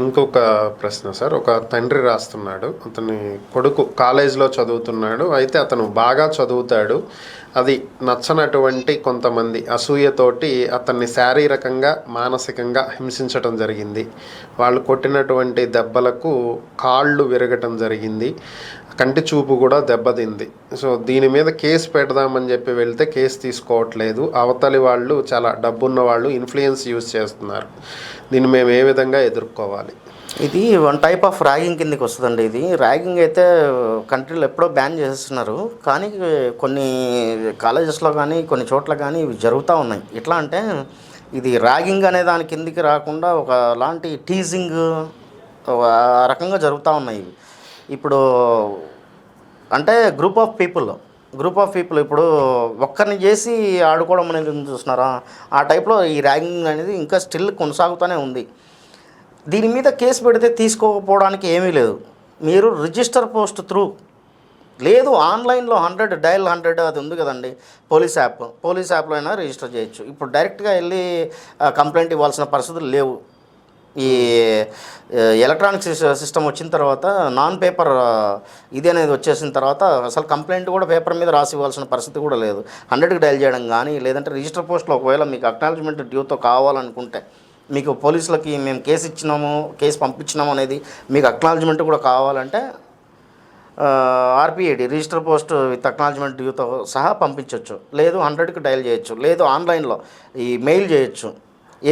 ఇంకొక ప్రశ్న సార్. ఒక తండ్రి రాస్తున్నాడు. అతని కొడుకు కాలేజీలో చదువుతున్నాడు. అయితే అతను బాగా చదువుతాడు. అది నచ్చనటువంటి కొంతమంది అసూయతోటి అతన్ని శారీరకంగా మానసికంగా హింసించటం జరిగింది. వాళ్ళు కొట్టినటువంటి దెబ్బలకు కాళ్ళు విరగటం జరిగింది. కంటి చూపు కూడా దెబ్బతింది. సో దీని మీద కేసు పెడదామని చెప్పి వెళ్తే కేసు తీసుకోవట్లేదు. అవతలి వాళ్ళు చాలా డబ్బున్న వాళ్ళు ఇన్ఫ్లుయెన్స్ యూజ్ చేస్తున్నారు. దీన్ని మేము ఏ విధంగా ఎదుర్కోవాలి? ఇది వన్ టైప్ ఆఫ్ ర్యాగింగ్ కిందకి వస్తుందండి ఇది. ర్యాగింగ్ అయితే కంట్రీలో ఎప్పుడో బ్యాన్ చేసేస్తున్నారు. కానీ కొన్ని కాలేజెస్లో కానీ కొన్ని చోట్ల కానీ ఇవి జరుగుతూ ఉన్నాయి. ఎట్లా అంటే ఇది ర్యాగింగ్ అనే దాని కిందికి రాకుండా ఒక లాంటి టీజింగ్ రకంగా జరుగుతూ ఉన్నాయి ఇవి. ఇప్పుడు అంటే group of people group of people ఇప్పుడు ఒక్కరిని చేసి ఆడుకోవడం అనేది చూస్తున్నారా? ఆ టైప్లో ఈ ర్యాగింగ్ అనేది ఇంకా స్టిల్ కొనసాగుతూనే ఉంది. దీని మీద కేసు పెడితే తీసుకోకపోవడానికి ఏమీ లేదు. మీరు రిజిస్టర్ పోస్ట్ త్రూ లేదు ఆన్లైన్లో హండ్రెడ్ డైల్ హండ్రెడ్ అది ఉంది కదండి. పోలీస్ యాప్ పోలీస్ యాప్లో అయినా రిజిస్టర్ చేయొచ్చు. ఇప్పుడు డైరెక్ట్గా వెళ్ళి కంప్లైంట్ ఇవ్వాల్సిన పరిస్థితులు లేవు. ఈ ఎలక్ట్రానిక్ సిస్టమ్ వచ్చిన తర్వాత నాన్ పేపర్ ఇది అనేది వచ్చేసిన తర్వాత అసలు కంప్లైంట్ కూడా పేపర్ మీద రాసి ఇవ్వాల్సిన పరిస్థితి కూడా లేదు. హండ్రెడ్కి డైల్ చేయడం కానీ లేదంటే రిజిస్టర్ పోస్ట్లో ఒకవేళ మీకు అక్నాలజ్మెంట్ డ్యూతో కావాలనుకుంటే మీకు పోలీసులకి మేము కేసు ఇచ్చినాము కేసు పంపించినాము అనేది మీకు అక్నాలజ్మెంట్ కూడా కావాలంటే RPAD register post with acknowledgement డ్యూతో సహా పంపించవచ్చు లేదు హండ్రెడ్కి డయల్ చేయొచ్చు. లేదు ఆన్లైన్లో ఈ మెయిల్ చేయొచ్చు.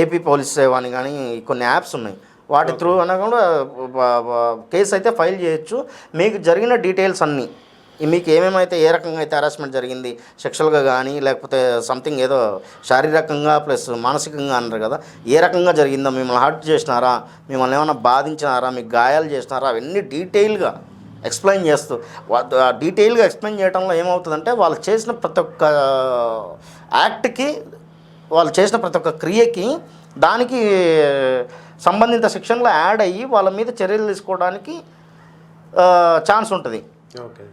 ఏపీ పోలీస్ సేవ అని కానీ కొన్ని యాప్స్ ఉన్నాయి. వాటి త్రూ అన్నా కూడా కేసు అయితే ఫైల్ చేయొచ్చు. మీకు జరిగిన డీటెయిల్స్ అన్నీ మీకు ఏమేమైతే ఏ రకంగా అయితే హరాస్మెంట్ జరిగింది సెక్షువల్గా కానీ లేకపోతే సంథింగ్ ఏదో శారీరకంగా ప్లస్ మానసికంగా అన్నారు కదా ఏ రకంగా జరిగిందో మిమ్మల్ని హర్ట్ చేసినారా మిమ్మల్ని ఏమైనా బాధించినారా మీకు గాయాలు చేసినారా అవన్నీ డీటెయిల్గా ఎక్స్ప్లెయిన్ చేస్తూ డీటెయిల్గా ఎక్స్ప్లెయిన్ చేయడంలో ఏమవుతుందంటే వాళ్ళు చేసిన ప్రతి ఒక్క యాక్ట్కి వాళ్ళు చేసిన ప్రతి ఒక్క క్రియకి దానికి సంబంధిత సెక్షన్లో యాడ్ అయ్యి వాళ్ళ మీద చర్యలు తీసుకోవడానికి ఛాన్స్ ఉంటుంది. ఓకే.